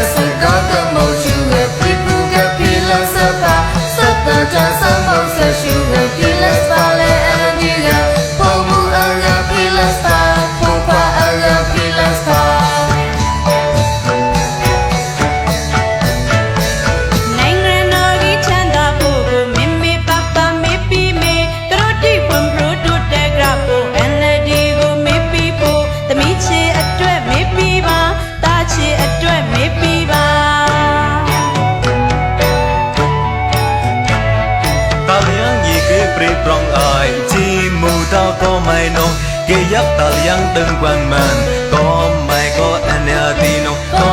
es รีบรองอายจีหมูดาก็ไม่นงเกยับตาเลี้ยงตึงกวนมันก็ไม่ก็อันเนียดีนงก็